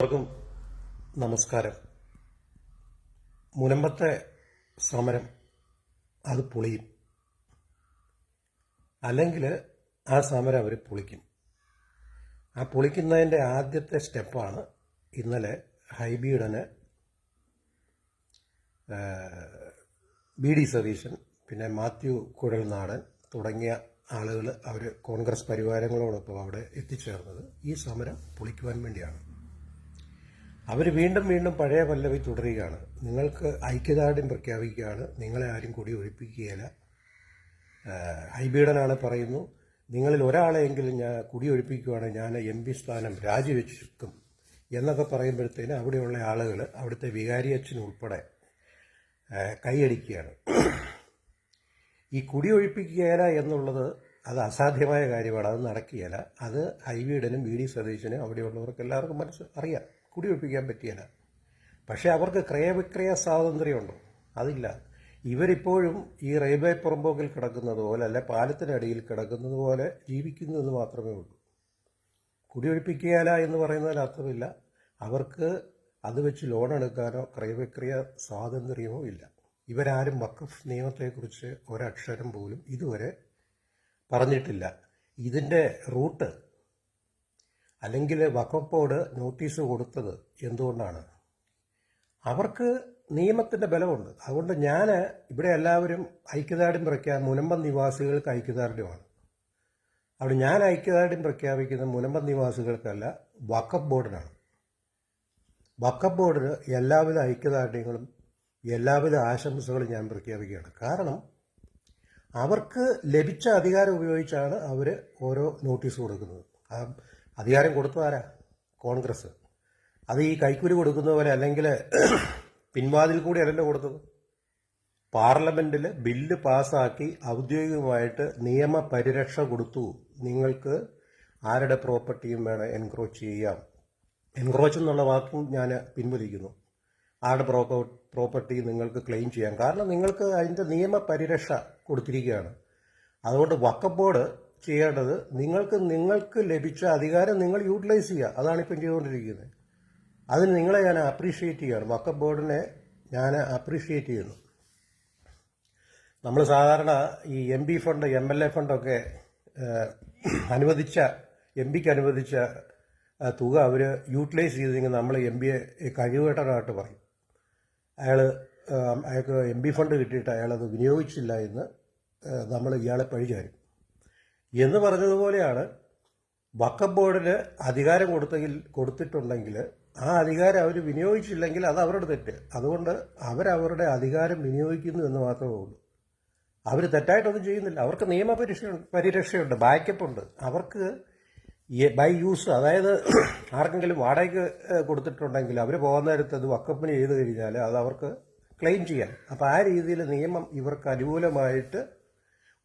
എല്ലാവർക്കും നമസ്കാരം. മുനമ്പത്തെ സമരം അത് പൊളിയും. അല്ലെങ്കിൽ ആ സമരം അവർ പൊളിക്കും. ആ പൊളിക്കുന്നതിന്റെ ആദ്യത്തെ സ്റ്റെപ്പാണ് ഇന്നലെ ഹൈബീഡന് ബി ഡി സതീശൻ പിന്നെ മാത്യു കുഴൽനാടൻ തുടങ്ങിയ ആളുകൾ അവർ കോൺഗ്രസ് പരിവാരങ്ങളോടൊപ്പം അവിടെ എത്തിച്ചേർന്നത് ഈ സമരം പൊളിക്കുവാൻ വേണ്ടിയാണ്. അവർ വീണ്ടും വീണ്ടും പഴയ പല്ലവി തുടരുകയാണ്. നിങ്ങൾക്ക് ഐക്യദാർഢ്യം പ്രഖ്യാപിക്കുകയാണ്. നിങ്ങളെ ആരും കൂടി ഒഴിപ്പിക്കുകയില്ല. ഹൈബീഡനാണ് പറയുന്നു നിങ്ങളിൽ ഒരാളെയെങ്കിലും ഞാൻ കുടി ഒഴിപ്പിക്കുകയാണെങ്കിൽ ഞാൻ എം പി സ്ഥാനം രാജിവെച്ചിരിക്കും. എന്നൊക്കെ പറയുമ്പോഴത്തേന് അവിടെയുള്ള ആളുകൾ അവിടുത്തെ വികാരി ആഹ് കൈയടിക്കുകയാണ്. ഈ കുടി ഒഴിപ്പിക്കുകയില്ല എന്നുള്ളത് അത് അസാധ്യമായ കാര്യമാണ് അത് നടക്കുകയില്ല. അത് ഹൈബീഡനും ബി ഡി സതീശനും അവിടെയുള്ളവർക്ക് എല്ലാവർക്കും മനസ്സ് അറിയാം. കുടി പറ്റിയത് പക്ഷേ അവർക്ക് ക്രയവിക്രയ സ്വാതന്ത്ര്യമുണ്ടോ. അതില്ല. ഇവരിപ്പോഴും ഈ റെയിൽവേ പുറമ്പോക്കിൽ കിടക്കുന്നത് പോലെ അല്ലെ പാലത്തിനടിയിൽ കിടക്കുന്നത് പോലെ ജീവിക്കുന്നതെന്ന് മാത്രമേ ഉള്ളൂ. കുടിയൊഴിപ്പിക്കുകയില്ല എന്ന് പറയുന്നതിൽ അർത്ഥമില്ല. അവർക്ക് അത് വെച്ച് ലോൺ എടുക്കാനോ ക്രയവിക്രയ സ്വാതന്ത്ര്യമോ ഇല്ല. ഇവരാരും വഖഫ് നിയമത്തെക്കുറിച്ച് ഒരക്ഷരം പോലും ഇതുവരെ പറഞ്ഞിട്ടില്ല. ഇതിന്റെ റൂട്ട് അല്ലെങ്കിൽ വഖഫ് ബോർഡ് നോട്ടീസ് കൊടുത്തത് എന്തുകൊണ്ടാണ്? അവർക്ക് നിയമത്തിന്റെ ബലമുണ്ട്. അതുകൊണ്ട് ഞാൻ ഇവിടെ എല്ലാവരും ഐക്യദാർഢ്യം പ്രഖ്യാ മുനമ്പം നിവാസികൾക്ക് ഐക്യദാർഢ്യമാണ്. അവിടെ ഞാൻ ഐക്യദാർഢ്യം പ്രഖ്യാപിക്കുന്ന മുനമ്പം നിവാസികൾക്കല്ല വഖഫ് ബോർഡിനാണ്. വഖഫ് ബോർഡിന് എല്ലാവിധ ഐക്യദാർഢ്യങ്ങളും എല്ലാവിധ ആശംസകളും ഞാൻ പ്രഖ്യാപിക്കുകയാണ്. കാരണം അവർക്ക് ലഭിച്ച അധികാരം ഉപയോഗിച്ചാണ് അവർ ഓരോ നോട്ടീസ് കൊടുക്കുന്നത്. അധികാരം കൊടുത്തതാരാ കോൺഗ്രസ്. അത് ഈ കൈക്കൂലി കൊടുക്കുന്ന പോലെ അല്ലെങ്കിൽ പിൻവാതിൽ കൂടി അല്ലല്ലോ കൊടുത്തത്. പാർലമെന്റിൽ ബില്ല് പാസ്സാക്കി ഔദ്യോഗികമായിട്ട് നിയമപരിരക്ഷ കൊടുത്തു. നിങ്ങൾക്ക് ആരുടെ പ്രോപ്പർട്ടിയും വേണം എൻക്രോച്ച് ചെയ്യാം. എൻക്രോച്ച് എന്നുള്ള വാക്കും ഞാൻ പിൻവലിക്കുന്നു. ആരുടെ പ്രോപ്പ പ്രോപ്പർട്ടി നിങ്ങൾക്ക് ക്ലെയിം ചെയ്യാം. കാരണം നിങ്ങൾക്ക് അതിന്റെ നിയമപരിരക്ഷ കൊടുത്തിരിക്കുകയാണ്. അതുകൊണ്ട് വക്കഫ് ബോർഡ് ചെയ്യേണ്ടത് നിങ്ങൾക്ക് നിങ്ങൾക്ക് ലഭിച്ച അധികാരം നിങ്ങൾ യൂട്ടിലൈസ് ചെയ്യുക. അതാണ് ഇപ്പം ചെയ്തുകൊണ്ടിരിക്കുന്നത്. അതിന് നിങ്ങളെ ഞാൻ അപ്രീഷിയേറ്റ് ചെയ്യുകയാണ് വക്കപ്പ് ബോർഡിനെ ഞാൻ അപ്രീഷിയേറ്റ് ചെയ്യുന്നു. നമ്മൾ സാധാരണ ഈ M P fund M L A ഫണ്ടൊക്കെ അനുവദിച്ച എം പിക്ക് അനുവദിച്ച തുക അവർ യൂട്ടിലൈസ് ചെയ്തെങ്കിൽ നമ്മൾ എം പിയെ കഴിവേട്ടനായിട്ട് പറയും. അയാൾ അയാൾക്ക് എം പി ഫണ്ട് കിട്ടിയിട്ട് അയാളത് വിനിയോഗിച്ചില്ല എന്ന് നമ്മൾ ഇയാളെ പഴിചാരും എന്ന് പറഞ്ഞതുപോലെയാണ് വക്കഫ് ബോർഡിന് അധികാരം കൊടുത്തെങ്കിൽ കൊടുത്തിട്ടുണ്ടെങ്കിൽ ആ അധികാരം അവർ വിനിയോഗിച്ചില്ലെങ്കിൽ അത് അവരുടെ തെറ്റ്. അതുകൊണ്ട് അവരവരുടെ അധികാരം വിനിയോഗിക്കുന്നു എന്ന് മാത്രമേ ഉള്ളൂ. അവർ തെറ്റായിട്ടൊന്നും ചെയ്യുന്നില്ല. അവർക്ക് നിയമപരിരക്ഷ പരിരക്ഷയുണ്ട് ബാക്കപ്പ് ഉണ്ട് അവർക്ക് ബൈ യൂസ് അതായത് ആർക്കെങ്കിലും വാടകയ്ക്ക് കൊടുത്തിട്ടുണ്ടെങ്കിൽ അവർ പോകുന്ന നേരത്ത് അത് വക്കപ്പിന് ചെയ്ത് കഴിഞ്ഞാൽ അത് അവർക്ക് ക്ലെയിം ചെയ്യാം അപ്പോൾ ആ രീതിയിൽ നിയമം ഇവർക്ക് അനുകൂലമായിട്ട്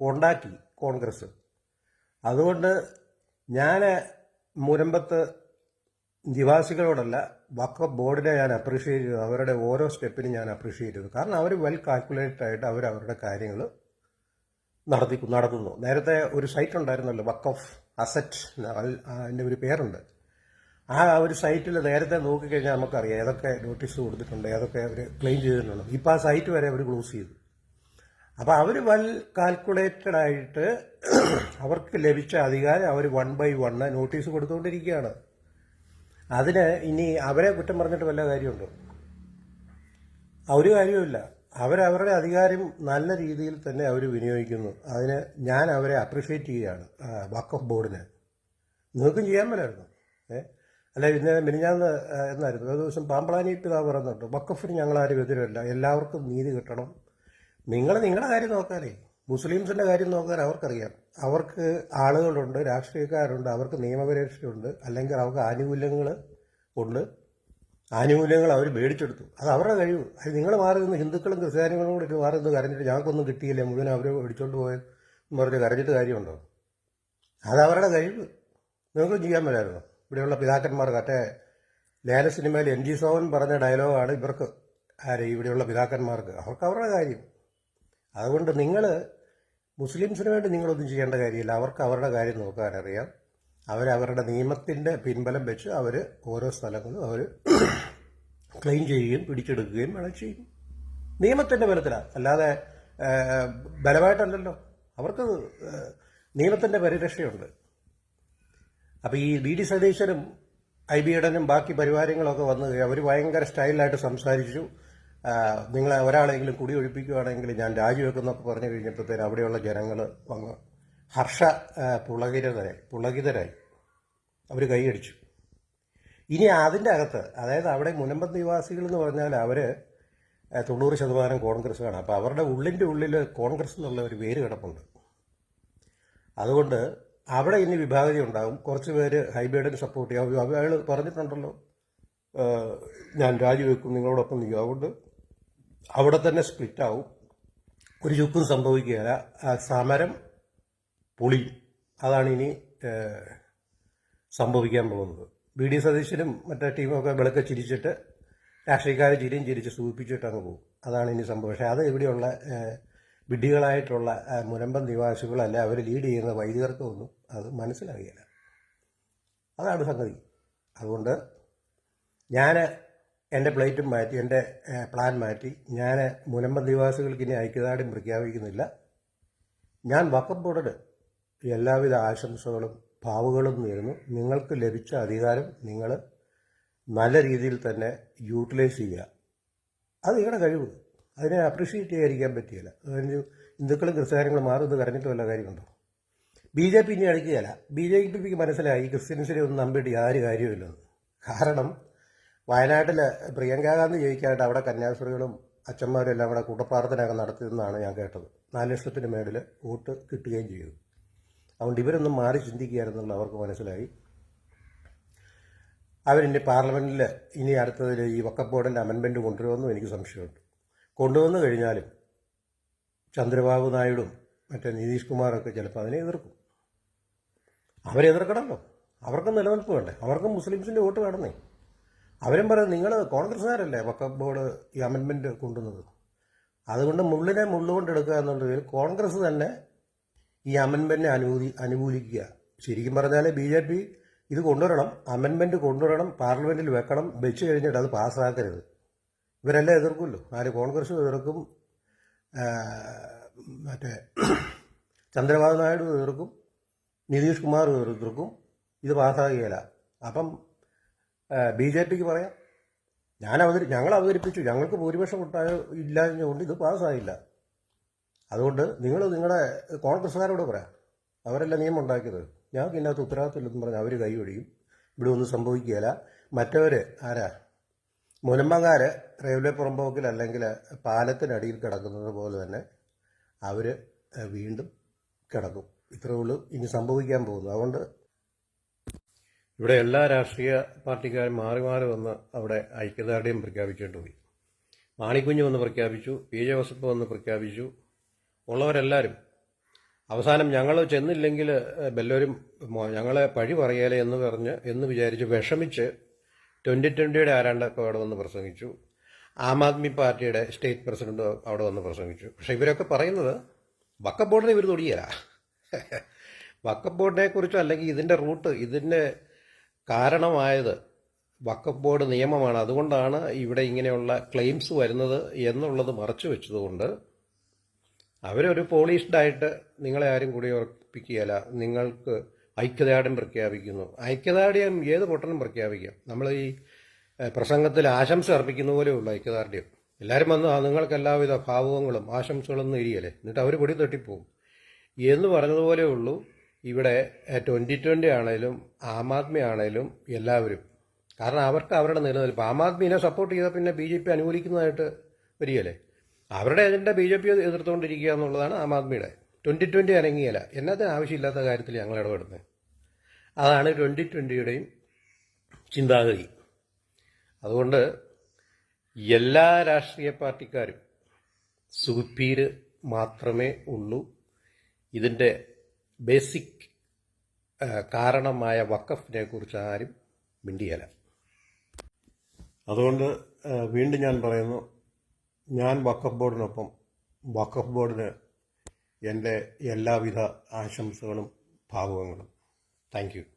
ഉണ്ടാക്കി കോൺഗ്രസ്. അതുകൊണ്ട് ഞാൻ മുരമ്പത്ത് നിവാസികളോടല്ല വക്കഫ് ബോർഡിനെ ഞാൻ അപ്രീഷിയേറ്റ് ചെയ്തു. അവരുടെ ഓരോ സ്റ്റെപ്പിനും ഞാൻ അപ്രീഷിയേറ്റ് ചെയ്തു. കാരണം അവർ വെൽ കാൽക്കുലേറ്റഡ് ആയിട്ട് അവർ അവരുടെ കാര്യങ്ങൾ നടത്തി നടത്തുന്നു. നേരത്തെ ഒരു സൈറ്റ് ഉണ്ടായിരുന്നല്ലോ വക്കഫ് അസറ്റ് അതിന്റെ ഒരു പേരുണ്ട്. ആ ഒരു സൈറ്റിൽ നേരത്തെ നോക്കിക്കഴിഞ്ഞാൽ നമുക്കറിയാം ഏതൊക്കെ നോട്ടീസ് കൊടുത്തിട്ടുണ്ട് ഏതൊക്കെ അവർ ക്ലെയിം ചെയ്തിട്ടുണ്ട്. ഇപ്പോൾ ആ സൈറ്റ് വരെ അവർ ക്ലോസ് ചെയ്തു. അപ്പോൾ അവർ വെൽ കാൽക്കുലേറ്റഡ് ആയിട്ട് അവർക്ക് ലഭിച്ച അധികാരം അവർ വൺ ബൈ വണ്ണ് നോട്ടീസ് കൊടുത്തുകൊണ്ടിരിക്കുകയാണ്. അതിന് ഇനി അവരെ കുറ്റം പറഞ്ഞിട്ട് വല്ല കാര്യമുണ്ടോ? ഒരു കാര്യമില്ല അവരവരുടെ അധികാരം നല്ല രീതിയിൽ തന്നെ അവർ വിനിയോഗിക്കുന്നു. അതിന് ഞാൻ അവരെ അപ്രിഷ്യേറ്റ് ചെയ്യുകയാണ് ഓഫ് ബോർഡിന് നിങ്ങൾക്കും ചെയ്യാൻ മേലായിരുന്നു. ഏ? അല്ല ഇന്ന് മിനിഞ്ഞാന്ന് എന്നായിരുന്നു? ഒരു ദിവസം പാമ്പളാനി പിതാവ് പറയുന്നുണ്ട് വക്കഫിന് ഞങ്ങളാരും എതിരല്ല. എല്ലാവർക്കും നീതി കിട്ടണം. നിങ്ങൾ നിങ്ങളുടെ കാര്യം നോക്കാനേ. മുസ്ലിംസിന്റെ കാര്യം നോക്കാൻ അവർക്കറിയാം. അവർക്ക് ആളുകളുണ്ട് രാഷ്ട്രീയക്കാരുണ്ട് അവർക്ക് നിയമപരീക്ഷയുണ്ട് അല്ലെങ്കിൽ അവർക്ക് ആനുകൂല്യങ്ങൾ ഉണ്ട്. ആനുകൂല്യങ്ങൾ അവർ മേടിച്ചെടുത്തു. അത് അവരുടെ കഴിവ്. അത് നിങ്ങൾ മാറി നിന്ന് ഹിന്ദുക്കളും ക്രിസ്ത്യാനികളും കൂടി മാറി നിന്ന് കരഞ്ഞിട്ട് ഞങ്ങൾക്കൊന്നും കിട്ടിയില്ല? മുഴുവൻ അവർ മേടിച്ചോണ്ട് പോയെന്ന് പറഞ്ഞ് കരഞ്ഞിട്ട് കാര്യമുണ്ടോ? അത് അവരുടെ കഴിവ്. നിങ്ങൾക്ക് ചെയ്യാൻ മേലായിരുന്നു? ഇവിടെയുള്ള പിതാക്കന്മാർ മറ്റേ ലേല സിനിമയിൽ എൻ ജി സോവൻ പറഞ്ഞ ഡയലോഗാണ് ഇവർക്ക് ആരെ ഇവിടെയുള്ള പിതാക്കന്മാർക്ക്. അവർക്ക് അവരുടെ കാര്യം. അതുകൊണ്ട് നിങ്ങൾ മുസ്ലിംസിന് വേണ്ടി നിങ്ങളൊന്നും ചെയ്യേണ്ട കാര്യമില്ല. അവർക്ക് അവരുടെ കാര്യം നോക്കാനറിയാം അവരവരുടെ നിയമത്തിന്റെ പിൻബലം വെച്ച് അവർ ഓരോ സ്ഥലങ്ങളും അവർ ക്ലെയിം ചെയ്യുകയും പിടിച്ചെടുക്കുകയും വേണം ചെയ്യും. നിയമത്തിന്റെ ബലത്തിലാണ് അല്ലാതെ ബലമായിട്ടല്ലല്ലോ. അവർക്ക് നിയമത്തിന്റെ പരിരക്ഷയുണ്ട്. അപ്പോൾ ഈ ബി ഡി സതീശനും ഐ ബി ഇടനും ബാക്കി പരിവാരങ്ങളൊക്കെ വന്ന് അവർ ഭയങ്കര സ്റ്റൈലായിട്ട് സംസാരിച്ചു. നിങ്ങളെ ഒരാളെങ്കിലും കുടി ഒഴിപ്പിക്കുകയാണെങ്കിൽ ഞാൻ രാജിവെക്കുന്നൊക്കെ പറഞ്ഞു കഴിഞ്ഞപ്പോഴത്തേന് അവിടെയുള്ള ജനങ്ങൾ വന്ന് ഹർഷ പുളകിതരായി പുളകിതരായി. അവർ കൈയടിച്ചു. ഇനി അതിന്റെ അകത്ത് അതായത് അവിടെ മുനമ്പത് നിവാസികൾ എന്ന് പറഞ്ഞാൽ അവർ തൊണ്ണൂറ് ശതമാനം കോൺഗ്രസ്സാണ് അപ്പോൾ അവരുടെ ഉള്ളിന്റെ ഉള്ളിൽ കോൺഗ്രസ് എന്നുള്ള ഒരു വേര് കിടപ്പുണ്ട്. അതുകൊണ്ട് അവിടെ ഇനി വിഭാഗതി ഉണ്ടാകും. കുറച്ച് പേര് ഹൈബേഡിന് സപ്പോർട്ട് ചെയ്യും. അയാൾ പറഞ്ഞിട്ടുണ്ടല്ലോ ഞാൻ രാജിവെക്കും നിങ്ങളോടൊപ്പം നിൽക്കും. അതുകൊണ്ട് അവിടെ തന്നെ സ്പ്ലിറ്റ് ആവും. ഒരു ചുക്കും സംഭവിക്കുകയില്ല. സമരം പൊളി. അതാണ് ഇനി സംഭവിക്കാൻ പോകുന്നത്. ബി ഡി സതീശനും മറ്റേ ടീമൊക്കെ വിളക്ക് ചിരിച്ചിട്ട് രാഷ്ട്രീയക്കാരെ ചിരിയും ചിരിച്ച് സൂചിപ്പിച്ചിട്ട് അങ്ങ് പോകും. അതാണ് ഇനി സംഭവം. പക്ഷേ അത് ഇവിടെയുള്ള വിഡ്ഢികളായിട്ടുള്ള മുനമ്പം നിവാസികളല്ല അവർ ലീഡ് ചെയ്യുന്ന വൈദികർക്കൊന്നും അത് മനസ്സിലാകില്ല അതാണ് സംഗതി. അതുകൊണ്ട് ഞാൻ എന്റെ പ്ലേറ്റും മാറ്റി എന്റെ പ്ലാൻ മാറ്റി. ഞാൻ മുനമ്പ നിവാസികൾക്ക് ഇനി ഐക്യദാർഢ്യം പ്രഖ്യാപിക്കുന്നില്ല. ഞാൻ വക്കം ബോർഡിന് എല്ലാവിധ ആശംസകളും ഭാവുകളും നേരുന്നു. നിങ്ങൾക്ക് ലഭിച്ച അധികാരം നിങ്ങൾ നല്ല രീതിയിൽ തന്നെ യൂട്ടിലൈസ് ചെയ്യുക. അത് നിങ്ങളുടെ കഴിവ്. അതിനെ അപ്രീഷിയേറ്റ് ചെയ്യാതിരിക്കാൻ പറ്റിയില്ല. അതിന് ഹിന്ദുക്കളും ക്രിസ്ത്യാനികളും മാറുന്നത് കരഞ്ഞിട്ട് വല്ല കാര്യമുണ്ടോ? ബി ജെ പി ഇനി അടിക്കുകയല്ല. ബി ജെ പിക്ക് മനസ്സിലായി ക്രിസ്ത്യൻസിനെ ഒന്നും നമ്പിയിട്ട് യാതൊരു കാര്യമില്ലെന്ന് കാരണം വയനാട്ടിൽ പ്രിയങ്ക ഗാന്ധി ജയിക്കാനായിട്ട് അവിടെ കന്യാസ്ത്രീകളും അച്ഛന്മാരും എല്ലാം കൂടെ കൂട്ടപ്രാർത്ഥനയൊക്കെ നടത്തിയെന്നാണ് ഞാൻ കേട്ടത്. നാല് ലക്ഷത്തിന് മേളിൽ വോട്ട് കിട്ടുകയും ചെയ്തു. അതുകൊണ്ട് ഇവരൊന്നും മാറി ചിന്തിക്കുകയായിരുന്നുള്ള അവർക്ക് മനസ്സിലായി. അവരിന്റെ പാർലമെന്റിൽ ഇനി അടുത്തതിൽ ഈ വക്കപ്പോർഡിന്റെ അമെൻമെന്റ് കൊണ്ടുവരുമെന്നും എനിക്ക് സംശയമുണ്ട്. കൊണ്ടുവന്നു കഴിഞ്ഞാലും ചന്ദ്രബാബു നായിഡും മറ്റേ നിതീഷ് കുമാറൊക്കെ ചിലപ്പോൾ അതിനെ എതിർക്കും. അവരെ എതിർക്കണമല്ലോ. അവർക്കും നിലനിൽപ്പ് വേണ്ടേ? അവർക്കും മുസ്ലിംസിന്റെ വോട്ട് വേണമെന്നേ. അവരും പറയും നിങ്ങൾ കോൺഗ്രസ്സുകാരല്ലേ? വക്കഫ് ബോർഡ് ഈ അമെൻമെന്റ് കൊണ്ടുവന്നത്. അതുകൊണ്ട് മുള്ളിനെ മുള്ളുകൊണ്ട് എടുക്കുക എന്നുള്ളതിൽ കോൺഗ്രസ് തന്നെ ഈ അമെൻമെന്റിനെ അനുകൂലി അനുകൂലിക്കുക. ശരിക്കും പറഞ്ഞാൽ ബി ജെ പി ഇത് കൊണ്ടുവരണം അമെൻമെന്റ് കൊണ്ടുവരണം പാർലമെന്റിൽ വെക്കണം വെച്ച് കഴിഞ്ഞിട്ട് അത് പാസ്സാക്കരുത്. ഇവരെല്ലാം എതിർക്കുമല്ലോ. ആര് കോൺഗ്രസ് എതിർക്കും മറ്റേ ചന്ദ്രബാബു നായിഡു എതിർക്കും നിതീഷ് കുമാർ എതിർക്കും. ഇത് പാസ്സാകുകയില്ല. അപ്പം ബി ജെ പിക്ക് പറയാം. ഞാൻ അവതരി ഞങ്ങൾ അവതരിപ്പിച്ചു. ഞങ്ങൾക്ക് ഭൂരിപക്ഷം കിട്ടാൻ ഇല്ലാഞ്ഞുകൊണ്ട് ഇത് പാസ്സായില്ല. അതുകൊണ്ട് നിങ്ങൾ നിങ്ങളുടെ കോൺഗ്രസ്സുകാരോട് പറയാം. അവരല്ല നിയമം ഉണ്ടാക്കിയത്? ഞങ്ങൾക്ക് ഇതിനകത്ത് ഉത്തരവാദിത്തമില്ലെന്ന് പറഞ്ഞ് അവർ കൈയൊഴിയും ഇവിടെ ഒന്നും സംഭവിക്കുകയില്ല. മറ്റവർ ആരാ? മുലമ്പങ്കാർ റെയിൽവേ പുറമ്പോക്കിൽ അല്ലെങ്കിൽ പാലത്തിനടിയിൽ കിടക്കുന്നത് പോലെ തന്നെ അവർ വീണ്ടും കിടക്കും. ഇത്രയേ ഉള്ളൂ. ഇനി സംഭവിക്കാൻ പോകുന്നു. അതുകൊണ്ട് ഇവിടെ എല്ലാ രാഷ്ട്രീയ പാർട്ടിക്കാരും മാറി മാറി വന്ന് അവിടെ ഐക്യദാർഢ്യം പ്രഖ്യാപിച്ചുകൊണ്ട് പോയി. മാണിക്കുഞ്ഞ് വന്ന് പ്രഖ്യാപിച്ചു പി ജെ വസപ്പ് വന്ന് പ്രഖ്യാപിച്ചു. ഉള്ളവരെല്ലാവരും അവസാനം ഞങ്ങൾ ചെന്നില്ലെങ്കിൽ ബെല്ലോരും ഞങ്ങളെ പഴി പറയലേ എന്ന് പറഞ്ഞ് എന്ന് വിചാരിച്ച് വിഷമിച്ച് ട്വന്റി ട്വന്റിയുടെ ആരാണ്ടൊക്കെ അവിടെ വന്ന് പ്രസംഗിച്ചു. ആം ആദ്മി പാർട്ടിയുടെ സ്റ്റേറ്റ് പ്രസിഡന്റ് അവിടെ വന്ന് പ്രസംഗിച്ചു. പക്ഷേ ഇവരൊക്കെ പറയുന്നത് വക്കബോർഡിനെ ഇവർ തൊടിയല്ല വക്കബോർഡിനെ കുറിച്ചോ അല്ലെങ്കിൽ ഇതിന്റെ റൂട്ട് ഇതിന്റെ കാരണമായത് വക്കഫ് ബോർഡ് നിയമമാണ്. അതുകൊണ്ടാണ് ഇവിടെ ഇങ്ങനെയുള്ള ക്ലെയിംസ് വരുന്നത് എന്നുള്ളത് മറച്ചു വെച്ചതുകൊണ്ട് അവരൊരു പോളിഷ്ഡായിട്ട് നിങ്ങളെ ആരും കൂടി ഉറപ്പിക്കുകയല്ല. നിങ്ങൾക്ക് ഐക്യദാർഢ്യം പ്രഖ്യാപിക്കുന്നു. ഐക്യദാർഢ്യം ഏത് പൊട്ടനും പ്രഖ്യാപിക്കാം. നമ്മൾ ഈ പ്രസംഗത്തിൽ ആശംസ അർപ്പിക്കുന്ന പോലെയുള്ള ഐക്യദാർഢ്യം. എല്ലാവരും വന്ന് നിങ്ങൾക്ക് എല്ലാവിധ ഭാവുകങ്ങളും ആശംസകളൊന്നും ഇരിയല്ലേ? എന്നിട്ട് അവർ പൊടി തട്ടിപ്പോവും. എന്ന് പറഞ്ഞതുപോലെ ഉള്ളൂ ഇവിടെ ട്വന്റി ട്വന്റി ആണേലും ആം ആദ്മി ആണേലും എല്ലാവരും. കാരണം അവർക്ക് അവരുടെ നിലനിൽപ്പ്. ആം ആദ്മിനെ സപ്പോർട്ട് ചെയ്താൽ പിന്നെ ബി ജെ പി അനുകൂലിക്കുന്നതായിട്ട് വരികയല്ലേ? അവരുടെ അജണ്ട ബി ജെ പി എതിർത്തുകൊണ്ടിരിക്കുക എന്നുള്ളതാണ് ആം ആദ്മിയുടെ. ട്വന്റി ട്വന്റി അനങ്ങിയല്ല. എന്നതിന് ആവശ്യമില്ലാത്ത കാര്യത്തിൽ ഞങ്ങൾ ഇടപെടുന്നത്. അതാണ് ട്വന്റി ട്വന്റിയുടെയും ചിന്താഗതി. അതുകൊണ്ട് എല്ലാ രാഷ്ട്രീയ പാർട്ടിക്കാരും സുപ്പീര് മാത്രമേ ഉള്ളൂ. ഇതിന്റെ ബേസിക് കാരണമായ വക്കഫിനെ കുറിച്ച് ആരും മിണ്ടിയല്ല. അതുകൊണ്ട് വീണ്ടും ഞാൻ പറയുന്നു ഞാൻ വക്കഫ് ബോർഡിനൊപ്പം വക്കഫ് ബോർഡിന് എന്റെ എല്ലാവിധ ആശംസകളും ഭാവുകങ്ങളും. താങ്ക്